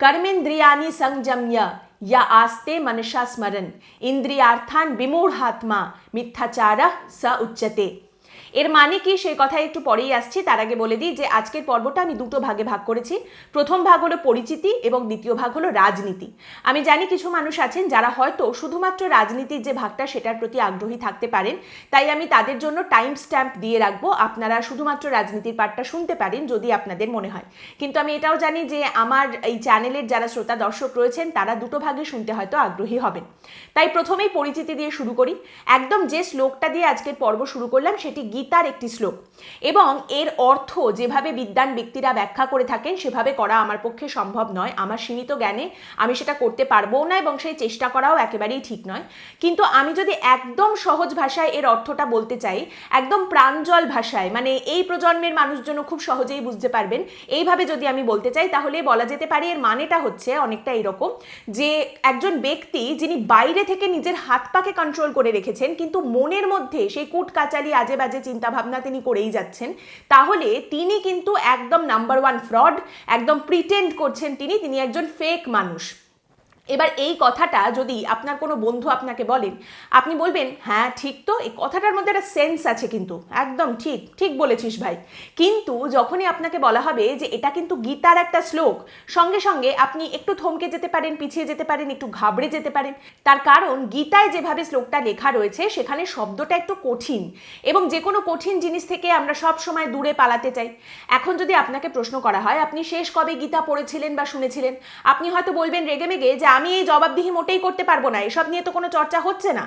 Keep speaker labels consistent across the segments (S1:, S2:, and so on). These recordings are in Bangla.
S1: कर्मेन्द्रियाणी संयम्य या आस्ते मनसा स्मरन्। इन्द्रियार्थान् विमूढात्मा मिथ्याचार स उच्यते। এর মানে কি সেই কথায় একটু পরেই আসছি। তার আগে বলে দিই যে আজকের পর্বটা আমি দুটো ভাগে ভাগ করেছি। প্রথম ভাগ হলো পরিচিতি এবং দ্বিতীয় ভাগ হলো রাজনীতি। আমি জানি কিছু মানুষ আছেন যারা হয়তো শুধুমাত্র রাজনীতির যে ভাগটা সেটার প্রতি আগ্রহী থাকতে পারেন। তাই আমি তাদের জন্য টাইম স্ট্যাম্প দিয়ে রাখব। আপনারা শুধুমাত্র রাজনীতির পাঠটা শুনতে পারেন যদি আপনাদের মনে হয়। কিন্তু আমি এটাও জানি যে আমার এই চ্যানেলের যারা শ্রোতা, দর্শক রয়েছেন, তারা দুটো ভাগে শুনতে হয়তো আগ্রহী হবেন। তাই প্রথমেই পরিচিতি দিয়ে শুরু করি। একদম যে শ্লোকটা দিয়ে আজকের পর্ব শুরু করলাম, সেটি গীতার একটি শ্লোক। এবং এর অর্থ যেভাবে বিদ্যান ব্যক্তিরা ব্যাখ্যা করে থাকেন, সেভাবে করা আমার পক্ষে সম্ভব নয়। আমার সীমিত জ্ঞানে আমি সেটা করতে পারব না এবং সেই চেষ্টা করাও একেবারেই ঠিক নয়। কিন্তু আমি যদি একদম সহজ ভাষায় এর অর্থটা বলতে চাই, একদম প্রাঞ্জল ভাষায় মানে এই প্রজন্মের মানুষজন খুব সহজেই বুঝতে পারবেন। এইভাবে যদি আমি বলতে চাই, তাহলে বলা যেতে পারে এর মানেটা হচ্ছে অনেকটা এরকম, যে একজন ব্যক্তি যিনি বাইরে থেকে নিজের হাত পাকে কন্ট্রোল করে রেখেছেন, কিন্তু মনের মধ্যে সেই কুট কাচালি আজে বাজে চিন্তা ভাবনা তিনি করেই যাচ্ছেন। তাহলে তিনি কিন্তু একদম নাম্বার ওয়ান ফ্রড একদম প্রিটেন্ড করছেন তিনি তিনি একজন ফেক মানুষ। এবার এই কথাটা যদি আপনার কোনো বন্ধু আপনাকে বলেন, আপনি বলবেন হ্যাঁ ঠিক তো, এই কথাটার মধ্যে একটা সেন্স আছে কিন্তু, একদম ঠিক ঠিক বলেছিস ভাই। কিন্তু যখনই আপনাকে বলা হবে যে এটা কিন্তু গীতার একটা শ্লোক, সঙ্গে সঙ্গে আপনি একটু থমকে যেতে পারেন, পিছিয়ে যেতে পারেন, একটু ঘাবড়ে যেতে পারেন, তার কারণ গীতায় যেভাবে শ্লোকটা লেখা রয়েছে, সেখানে শব্দটা একটু কঠিন এবং যে কোনো কঠিন জিনিস থেকে আমরা সব সময় দূরে পালাতে চাই। এখন যদি আপনাকে প্রশ্ন করা হয়, আপনি শেষ কবে গীতা পড়েছিলেন বা শুনেছিলেন, আপনি হয়তো বলবেন রেগে মেগে যে আমি এই জবাবদিহি মোটেই করতে পারব না। এসব নিয়ে তো কোনো চর্চা হচ্ছে না।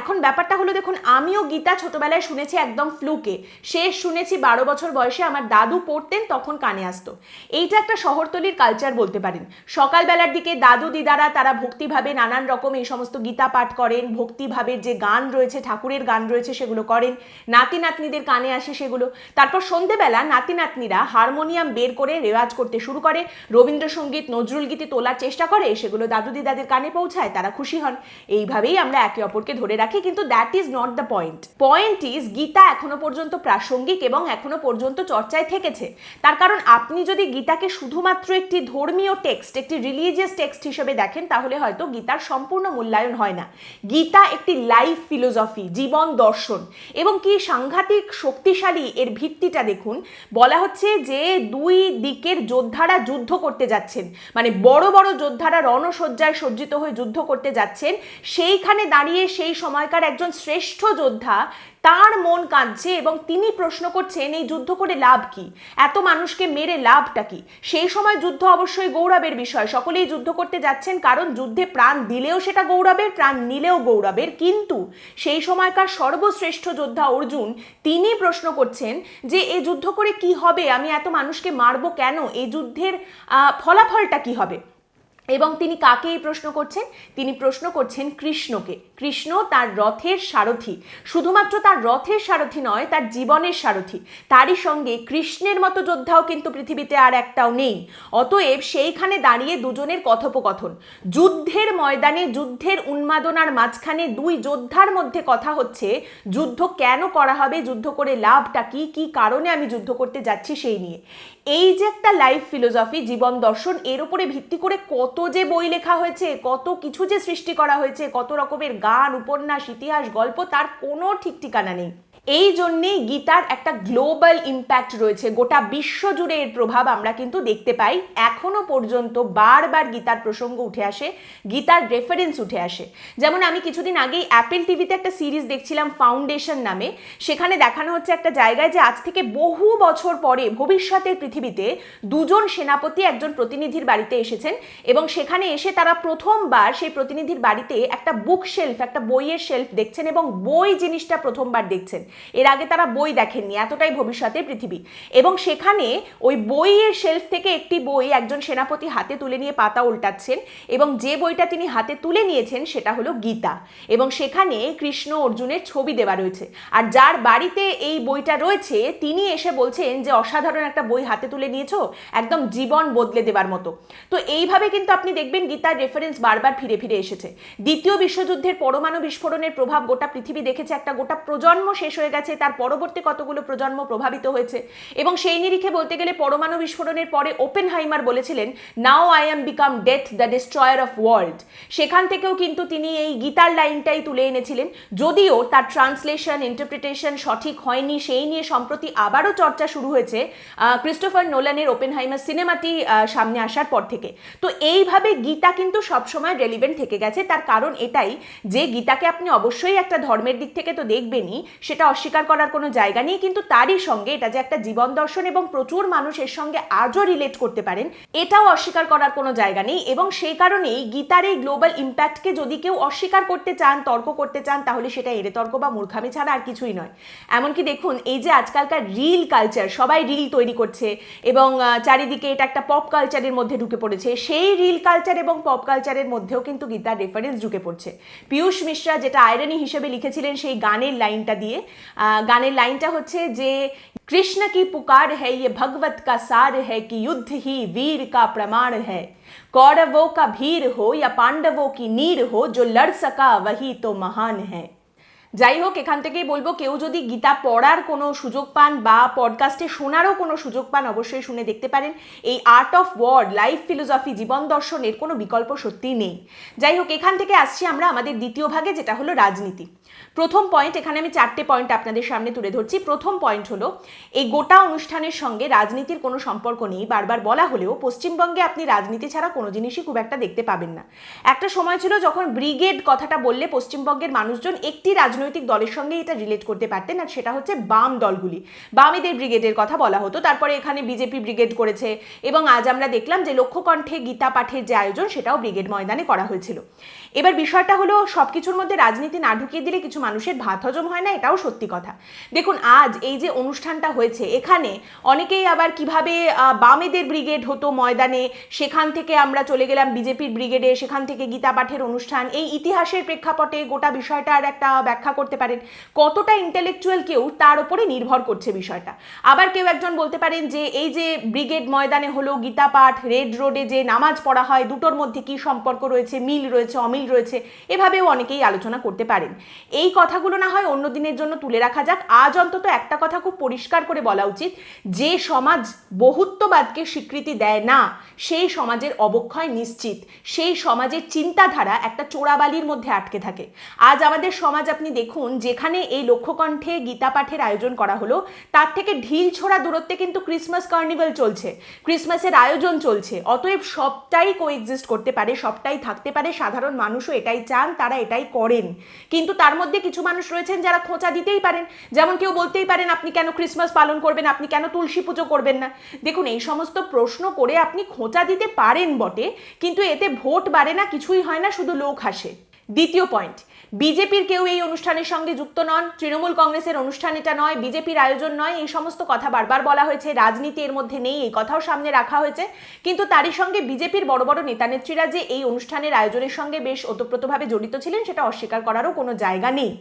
S1: এখন ব্যাপারটা হলো দেখুন, আমিও গীতা ছোটবেলায় শুনেছি একদম ফ্লুকে শেষ শুনেছি বারো বছর বয়সে আমার দাদু পড়তেন, তখন কানে আসতো। এইটা একটা শহরতলির কালচার বলতে পারেন। সকালবেলার দিকে দাদু দিদারা তারা ভক্তিভাবে নানান রকম এই সমস্ত গীতা পাঠ করেন, ভক্তিভাবে যে গান রয়েছে, ঠাকুরের গান রয়েছে সেগুলো করেন। নাতি নাতনিদের কানে আসে সেগুলো। তারপর সন্ধেবেলা নাতি নাতনিরা হারমোনিয়াম বের করে রেওয়াজ করতে শুরু করে। রবীন্দ্রসঙ্গীত নজরুল গীতি তোলার চেষ্টা করে, সেগুলো দাদু দিদাদের কানে পৌঁছায়, তারা খুশি হন। এইভাবেই আমরা একে অপরকে ধরে রাখি। কিন্তু that is not the point point is Gita এখনও পর্যন্ত প্রাসঙ্গিক এবং এখনও পর্যন্ত চর্চায় থেকেছে। তার কারণ, আপনি যদি গীতাকে শুধুমাত্র একটি ধর্মীয় টেক্সট একটি রিলিজিয়াস টেক্সট হিসেবে দেখেন, তাহলে হয়তো গীতার সম্পূর্ণ মূল্যায়ন হয় না। গীতা একটি লাইফ ফিলোসফি জীবন দর্শন। এবং কি সাংঘাতিক শক্তিশালী এর ভিত্তিটা দেখুন, বলা হচ্ছে যে দুই দিকের যোদ্ধারা যুদ্ধ করতে যাচ্ছেন। মানে বড় বড় যোদ্ধারা রণসজ্জায় সজ্জিত হয়ে যুদ্ধ করতে যাচ্ছেন। সেইখানে দাঁড়িয়ে সেই সময়কার একজন শ্রেষ্ঠ যোদ্ধা, তার মন কাঁদছে এবং তিনি প্রশ্ন করছেন, এই যুদ্ধ করে লাভ কি? এত মানুষকে মেরে লাভটা কি? সেই সময় যুদ্ধ অবশ্যই গৌরবের বিষয়। সকলেই যুদ্ধ করতে যাচ্ছেন কারণ যুদ্ধে প্রাণ দিলেও সেটা গৌরবের, প্রাণ নিলেও গৌরবের। কিন্তু সেই সময়কার সর্বশ্রেষ্ঠ যোদ্ধা অর্জুন, তিনি প্রশ্ন করছেন যে এই যুদ্ধ করে কি হবে? আমি এত মানুষকে মারবো কেন? এই যুদ্ধের ফলাফলটা কি হবে? এবং তিনি কাকে এই প্রশ্ন করছেন? তিনি প্রশ্ন করছেন কৃষ্ণকে। কৃষ্ণ তার রথের সারথি। শুধুমাত্র তার রথের সারথি নয়, তার জীবনের সারথি। তারই সঙ্গে কৃষ্ণের মতো যোদ্ধাও কিন্তু পৃথিবীতে আর একটাও নেই। অতএব সেইখানে দাঁড়িয়ে দুজনের কথোপকথন। যুদ্ধের ময়দানে যুদ্ধের উন্মাদনার মাঝখানে দুই যোদ্ধার মধ্যে কথা হচ্ছে, যুদ্ধ কেন করা হবে, যুদ্ধ করে লাভটা কি কি কারণে আমি যুদ্ধ করতে যাচ্ছি সেই নিয়ে। এই যে একটা লাইফ ফিলোসফি জীবন দর্শন, এর উপরে ভিত্তি করে কত যে বই লেখা হয়েছে, কত কিছু যে সৃষ্টি করা হয়েছে, কত রকমের গান, উপন্যাস, ইতিহাস, গল্প, তার কোনো ঠিক ঠিকানা নেই। এই জন্যেই গীতার একটা গ্লোবাল ইম্প্যাক্ট রয়েছে। গোটা বিশ্ব জুড়ে এর প্রভাব আমরা কিন্তু দেখতে পাই। এখনও পর্যন্ত বারবার গীতার প্রসঙ্গ উঠে আসে, গীতার রেফারেন্স উঠে আসে। যেমন আমি কিছুদিন আগেই অ্যাপেল টিভিতে একটা সিরিজ দেখছিলাম ফাউন্ডেশন নামে। সেখানে দেখানো হচ্ছে একটা জায়গায় যে আজ থেকে বহু বছর পরে ভবিষ্যতের পৃথিবীতে দুজন সেনাপতি একজন প্রতিনিধির বাড়িতে এসেছেন এবং সেখানে এসে তারা প্রথমবার সেই প্রতিনিধির বাড়িতে একটা বুক শেলফ একটা বইয়ের শেলফ দেখছেন এবং বই জিনিসটা প্রথমবার দেখছেন। এর আগে তারা বই দেখেননি, এতটাই ভবিষ্যতে পৃথিবী। এবং সেখানে ওই বইয়ের শেলফ থেকে একটি বই একজন সেনাপতি হাতে তুলে নিয়ে পাতা উল্টাচ্ছেন এবং যে বইটা তিনি হাতে তুলে নিয়েছেন সেটা হলো গীতা। এবং সেখানে কৃষ্ণ অর্জুনের ছবি দেওয়া রয়েছে। আর যার বাড়িতে এই বইটা রয়েছে, তিনি এসে বলছেন যে, অসাধারণ একটা বই হাতে তুলে নিয়েছো, একদম জীবন বদলে দেবার মতো। তো এইভাবে কিন্তু আপনি দেখবেন গীতার রেফারেন্স বারবার ফিরে ফিরে এসেছে। দ্বিতীয় বিশ্বযুদ্ধের পরমাণু বিস্ফোরণের প্রভাব গোটা পৃথিবী দেখেছে। একটা গোটা প্রজন্ম শেষ হয়ে হয়ে গেছে, তার পরবর্তী কতগুলো প্রজন্ম প্রভাবিত হয়েছে। এবং সেই নিরিখে বলতে গেলে পরমাণু বিস্ফোরণের পরে ওপেন হাইমার বলেছিলেন now I am become death the destroyer of world সেখান থেকেও কিন্তু তিনি এই গীতার লাইনটাই তুলে এনেছিলেন, যদিও তার ট্রান্সলেশন ইন্টারপ্রিটেশন সঠিক হয়নি। সেই নিয়ে সম্প্রতি আবারও চর্চা শুরু হয়েছে ক্রিস্টোফার নোলানের ওপেন হাইমার সিনেমাটি সামনে আসার পর থেকে। তো এইভাবে গীতা কিন্তু সবসময় রেলিভেন্ট থেকে গেছে। তার কারণ এটাই যে গীতাকে আপনি অবশ্যই একটা ধর্মের দিক থেকে তো দেখবেনই, সেটা অস্বীকার করার কোনো জায়গা নেই, কিন্তু তারই সঙ্গে এটা যে একটা জীবন দর্শন এবং প্রচুর মানুষ এর সঙ্গে আজও রিলেট করতে পারেন, এটাও অস্বীকার করার কোনো জায়গা নেই এবং সেই কারণেই গীতার এই গ্লোবাল ইম্প্যাক্টকে যদি কেউ অস্বীকার করতে চান, তর্ক করতে চান, তাহলে সেটা এড়ে তর্ক বা মূর্খামি ছাড়া আর কিছুই নয়। এমনকি দেখুন, এই যে আজকালকার রিল কালচার সবাই রিল তৈরি করছে এবং চারিদিকে এটা একটা পপ কালচারের মধ্যে ঢুকে পড়েছে, সেই রিল কালচার এবং পপ কালচারের মধ্যেও কিন্তু গীতার রেফারেন্স ঢুকে পড়ছে। পীয়ূষ মিশ্রা যেটা আয়রনি হিসেবে লিখেছিলেন সেই গানের লাইনটা দিয়ে গানের লাইনটা হচ্ছে যে कृष्ण की पुकार है ये भगवत का सार है कि युद्ध ही वीर का प्रमाण है कौरवों का भीर हो या पांडवों की नीर हो जो लड़ सका वही तो महान है যাই হোক এখান থেকেই বলবো কেউ যদি গীতা পড়ার কোনো সুযোগ পান বা পডকাস্টে শোনারও কোনো সুযোগ পান অবশ্যই শুনে দেখতে পারেন এই art of world life philosophy জীবন দর্শনের কোনো বিকল্প সত্যিই নেই যাই হোক এখান থেকে আসছি আমরা আমাদের দ্বিতীয় ভাগে যেটা হলো রাজনীতি প্রথম পয়েন্ট এখানে আমি চারটে পয়েন্ট আপনাদের সামনে তুলে ধরছি। প্রথম পয়েন্ট হলো, এই গোটা অনুষ্ঠানের সঙ্গে রাজনীতির কোনো সম্পর্ক নেই। বারবার বলা হলেও পশ্চিমবঙ্গে আপনি রাজনীতি ছাড়া কোনো জিনিসই খুব একটা দেখতে পাবেন না। একটা সময় ছিল যখন ব্রিগেড কথাটা বললে পশ্চিমবঙ্গের মানুষজন একটি রাজনৈতিক দলের সঙ্গে এটা রিলেট করতে পারতেন, আর সেটা হচ্ছে বাম দলগুলি। বামেদের ব্রিগেডের কথা বলা হতো। তারপরে এখানে বিজেপি ব্রিগেড করেছে, এবং আজ আমরা দেখলাম যে লক্ষ্যকণ্ঠে গীতা পাঠের যে আয়োজন, সেটাও ব্রিগেড ময়দানে করা হয়েছিল। এবার বিষয়টা হলো সব কিছুর মধ্যে রাজনীতি না ঢুকিয়ে দিলে কিছু মানুষের ভাত হজম হয় না, এটাও সত্যি কথা। দেখুন, আজ এই যে অনুষ্ঠানটা হয়েছে, এখানে অনেকেই আবার কীভাবে বামেদের ব্রিগেড হতো ময়দানে, সেখান থেকে আমরা চলে গেলাম বিজেপির ব্রিগেডে সেখান থেকে গীতা পাঠের অনুষ্ঠান। এই ইতিহাসের প্রেক্ষাপটে গোটা বিষয়টার একটা ব্যাখ্যা করতে পারেন। কতটা ইন্টেলেকচুয়াল কেউ, তার উপরে নির্ভর করছে বিষয়টা। আবার কেউ একজন বলতে পারেন যে, এই যে ব্রিগেড ময়দানে হলো গীতা পাঠ রেড রোডে যে নামাজ পড়া হয়, দুটোর মধ্যে কি সম্পর্ক রয়েছে, মিল রয়েছে, অমিল রয়েছে, এভাবেও অনেকেই আলোচনা করতে পারেন। এই কথাগুলো না হয় অন্য দিনের জন্য তুলে রাখা যাক। আজ অন্তত একটা কথা খুব পরিষ্কার করে বলা উচিত, যে সমাজ বহুত্ববাদকে স্বীকৃতি দেয় না, সেই সমাজের অবক্ষয় নিশ্চিত, সেই সমাজের চিন্তাধারা একটা চোরাবালির মধ্যে আটকে থাকে। আজ আমাদের সমাজ আপনি দেখুন, যেখানে এই লক্ষ্যকণ্ঠে গীতা পাঠের আয়োজন করা হলো, তার থেকে ঢিল ছোড়া দূরত্বে কিন্তু ক্রিসমাস কার্নিভাল চলছে, ক্রিসমাসের আয়োজন চলছে। অতএব সবটাই কোএক্সিস্ট করতে পারে, সবটাই থাকতে পারে, সাধারণ মানুষও এটাই চান, তারা এটাই করেন। কিন্তু তার মধ্যে কিছু মানুষ রয়েছেন যারা খোঁচা দিতেই পারেন। যেমন কেউ বলতেই পারেন, আপনি কেন ক্রিসমাস পালন করবেন? আপনি কেন তুলসী পুজো করবেন না? দেখুন, এই সমস্ত প্রশ্ন করে আপনি খোঁচা দিতে পারেন বটে, কিন্তু এতে ভোট বাড়ে না, কিছুই হয় না, শুধু লোক হাসে। দ্বিতীয় পয়েন্ট, বিজেপির কেউ এই অনুষ্ঠানের সঙ্গে যুক্ত নন। তৃণমূল কংগ্রেসের অনুষ্ঠান এটা নয়, বিজেপির আয়োজন নয়। এই সমস্ত কথা বারবার বলা হয়েছে, রাজনীতি এর মধ্যে নেই, এই কথাও সামনে রাখা হয়েছে। কিন্তু তারই সঙ্গে বিজেপির বড় বড় নেতানেত্রীরা যে এই অনুষ্ঠানের আয়োজনের সঙ্গে বেশ ওতপ্রোতভাবে জড়িত ছিলেন, সেটা অস্বীকার করারও কোনো জায়গা নেই।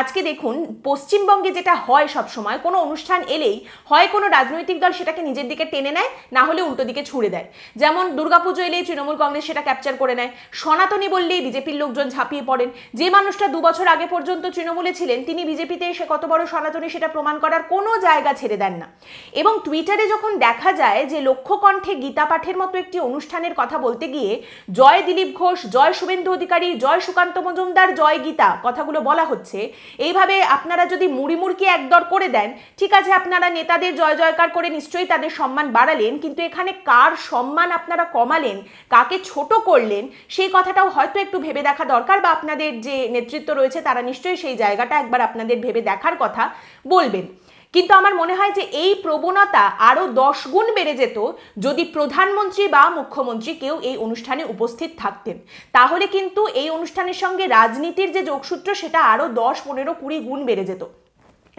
S1: আজকে দেখুন, পশ্চিমবঙ্গে যেটা হয় সব সময় কোনো অনুষ্ঠান এলেই হয় কোনো রাজনৈতিক দল সেটাকে নিজের দিকে টেনে নেয়, না হলে উল্টো দিকে ছুড়ে দেয়। যেমন দুর্গাপুজো এলেই তৃণমূল কংগ্রেস সেটা ক্যাপচার করে নেয়। সনাতনী বললেই বিজেপির লোকজন ঝাঁপিয়ে পড়েন। যে মানুষটা দু বছর আগে পর্যন্ত তৃণমূলে ছিলেন, তিনি বিজেপিতে এসে কত বড় সনাতনী সেটা প্রমাণ করার কোনো জায়গা ছেড়ে দেন না। এবং টুইটারে যখন দেখা যায় যে লক্ষ্যকণ্ঠে গীতা পাঠের মতো একটি অনুষ্ঠানের কথা বলতে গিয়ে, জয় দিলীপ ঘোষ, জয় শুভেন্দু অধিকারী, জয় সুকান্ত মজুমদার, জয় গীতা কথাগুলো বলা হচ্ছে, এইভাবে আপনারা যদি মুড়ি মুড়কি একদর করে দেন, ঠিক আছে আপনারা নেতাদের জয় জয়কার করে নিশ্চয়ই তাদের সম্মান বাড়ালেন, কিন্তু এখানে কার সম্মান আপনারা কমালেন, কাকে ছোট করলেন, সেই কথাটাও হয়তো একটু ভেবে দেখা দরকার। বা আপনাদের যে নেতৃত্ব রয়েছে, তারা নিশ্চয়ই সেই জায়গাটা একবার আপনাদের ভেবে দেখার কথা বলবেন। কিন্তু আমার মনে হয় যে এই প্রবণতা আরও দশ গুণ বেড়ে যেত যদি প্রধানমন্ত্রী বা মুখ্যমন্ত্রী কেউ এই অনুষ্ঠানে উপস্থিত থাকতেন। তাহলে কিন্তু এই অনুষ্ঠানের সঙ্গে রাজনীতির যে যোগসূত্র, সেটা আরও দশ, পনেরো, কুড়ি গুণ বেড়ে যেত।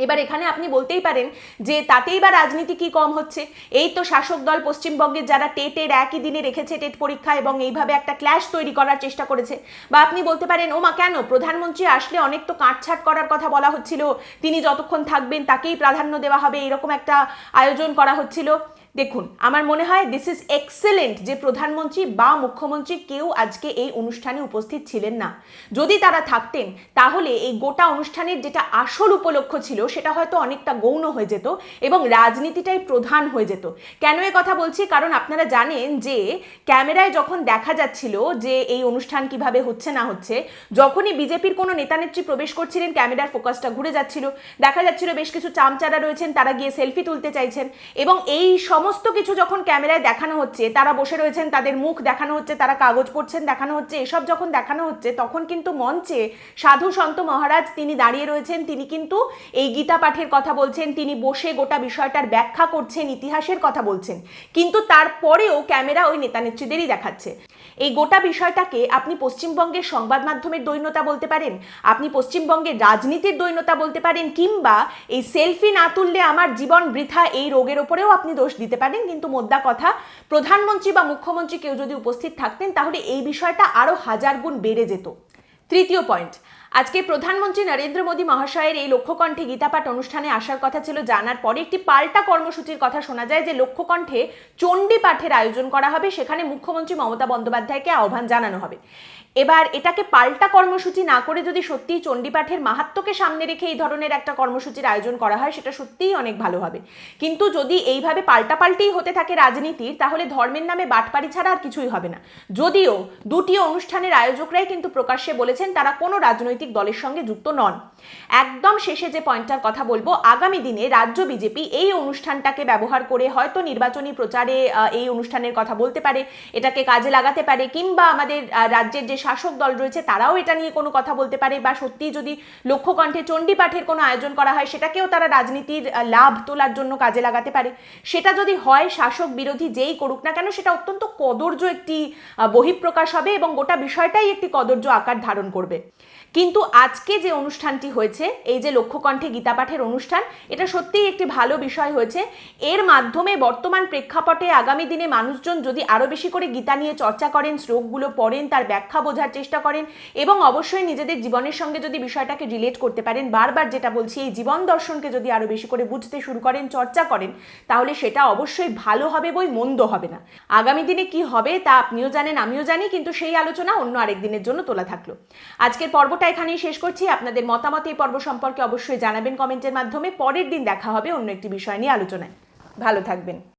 S1: এবার এখানে আপনি বলতেই পারেন যে তাতেই বা রাজনীতি কি কম হচ্ছে। এই তো শাসক দল পশ্চিমবঙ্গের যারা টেটের একই দিনে রেখেছে টেট পরীক্ষা এবং এইভাবে একটা ক্ল্যাশ তৈরি করার চেষ্টা করেছে। বা আপনি বলতে পারেন, ওমা কেন? প্রধানমন্ত্রী আসলে অনেক তো কাটছাট করার কথা বলা হচ্ছিল। তিনি যতক্ষণ থাকবেন তাকেই প্রাধান্য দেওয়া হবে। এরকম একটা আয়োজন করা হচ্ছিল। দেখুন, আমার মনে হয় দিস ইজ এক্সেলেন্ট যে প্রধানমন্ত্রী বা মুখ্যমন্ত্রী কেউ আজকে এই অনুষ্ঠানে উপস্থিত ছিলেন না। যদি তারা থাকতেন, তাহলে এই গোটা অনুষ্ঠানের যেটা আসল উপলক্ষ ছিল, সেটা হয়তো অনেকটা গৌণ হয়ে যেত এবং রাজনীতিটাই প্রধান হয়ে যেত। কেন এ কথা বলছি? কারণ আপনারা জানেন যে ক্যামেরায় যখন দেখা যাচ্ছিল যে এই অনুষ্ঠান কীভাবে হচ্ছে না হচ্ছে, যখনই বিজেপির কোনো নেতানেত্রী প্রবেশ করছিলেন, ক্যামেরার ফোকাসটা ঘুরে যাচ্ছিল। দেখা যাচ্ছিল বেশ কিছু চামচারা রয়েছেন, তারা গিয়ে সেলফি তুলতে চাইছেন এবং এই সমস্ত কিছু যখন ক্যামেরায় দেখানো হচ্ছে, তারা বসে রয়েছেন, তাদের মুখ দেখানো হচ্ছে, তারা কাগজ পড়ছেন, দেখানো হচ্ছে, এসব যখন দেখানো হচ্ছে, তখন কিন্তু মঞ্চে সাধু সন্ত মহারাজ তিনি দাঁড়িয়ে রয়েছেন, তিনি কিন্তু এই গীতা পাঠের কথা বলছেন, তিনি বসে গোটা বিষয়টার ব্যাখ্যা করছেন, ইতিহাসের কথা বলছেন। কিন্তু তারপরেও ক্যামেরা ওই নেতা নেত্রীদেরই দেখাচ্ছে। এই গোটা বিষয়টাকে আপনি পশ্চিমবঙ্গের সংবাদ মাধ্যমের দৈন্যতা বলতে পারেন, আপনি পশ্চিমবঙ্গের রাজনীতির দৈন্যতা বলতে পারেন, কিংবা এই সেলফি না তুললে আমার জীবন বৃথা এই রোগের ওপরেও আপনি দোষ দিতে পারেন। কিন্তু মোদ্দা কথা, প্রধানমন্ত্রী বা মুখ্যমন্ত্রী কেউ যদি উপস্থিত থাকতেন, তাহলে এই বিষয়টা আরও হাজার গুণ বেড়ে যেত। তৃতীয় পয়েন্ট আজকে প্রধানমন্ত্রী নরেন্দ্র মোদী মহাশয়ের এই লক্ষ্যকণ্ঠে গীতাপাঠ অনুষ্ঠানে আসার কথা ছিল জানার পরে একটি পাল্টা কর্মসূচির কথা শোনা যায় যে লক্ষ্যকণ্ঠে চণ্ডী পাঠের আয়োজন করা হবে, সেখানে মুখ্যমন্ত্রী মমতা বন্দ্যোপাধ্যায়কে আহ্বান জানানো হবে। এবার এটাকে পাল্টা কর্মসূচি না করে যদি সত্যিই চণ্ডীপাঠের মাহাত্মকে সামনে রেখে এই ধরনের একটা কর্মসূচির আয়োজন করা হয়, সেটা সত্যিই অনেক ভালো হবে। কিন্তু যদি এইভাবে পাল্টাপাল্টিই হতে থাকে রাজনীতির, তাহলে ধর্মের নামে বাটপাড়ি ছাড়া আর কিছুই হবে না। যদিও দুটি অনুষ্ঠানের আয়োজকরাই কিন্তু প্রকাশ্যে বলেছেন তারা কোনো রাজনৈতিক দলের সঙ্গে যুক্ত নন। একদম শেষে যে পয়েন্টটার কথা বলব, আগামী দিনে রাজ্য বিজেপি এই অনুষ্ঠানটাকে ব্যবহার করে হয়তো নির্বাচনী প্রচারে এই অনুষ্ঠানের কথা বলতে পারে, এটাকে কাজে লাগাতে পারে, কিংবা আমাদের রাজ্যের যে শাসক দল রয়েছে, তারাও এটা নিয়ে কোনো কথা বলতে পারে বা সত্যিই যদি লক্ষ্যকণ্ঠে চণ্ডী পাঠের কোনো আয়োজন করা হয়, সেটাকেও তারা রাজনীতির লাভ তোলার জন্য কাজে লাগাতে পারে। সেটা যদি হয়, শাসক বিরোধী যেই করুক না কেন, সেটা অত্যন্ত কদর্য একটি বহিঃপ্রকাশ হবে এবং গোটা বিষয়টাই একটি কদর্য আকার ধারণ করবে। কিন্তু আজকে যে অনুষ্ঠানটি হয়েছে, এই যে লক্ষ্যকণ্ঠে গীতা পাঠের অনুষ্ঠান, এটা সত্যিই একটি ভালো বিষয় হয়েছে। এর মাধ্যমে বর্তমান প্রেক্ষাপটে আগামী দিনে মানুষজন যদি আরও বেশি করে গীতা নিয়ে চর্চা করেন, শ্লোকগুলো পড়েন, তার ব্যাখ্যা বোঝার চেষ্টা করেন এবং অবশ্যই নিজেদের জীবনের সঙ্গে যদি বিষয়টাকে রিলেট করতে পারেন, বারবার যেটা বলছি, এই জীবন দর্শনকে যদি আরও বেশি করে বুঝতে শুরু করেন, চর্চা করেন, তাহলে সেটা অবশ্যই ভালো হবে বই, মন্দ হবে না। আগামী দিনে কি হবে তা আপনিও জানেন, আমিও জানি, কিন্তু সেই আলোচনা অন্য আরেক দিনের জন্য তোলা থাকল। আজকের পর্বটা এখানেই শেষ করছি। আপনাদের মতামত এই পর্ব সম্পর্কে অবশ্যই জানাবেন কমেন্টের মাধ্যমে। পরের দিন দেখা হবে অন্য একটি বিষয় নিয়ে আলোচনায়। ভালো থাকবেন।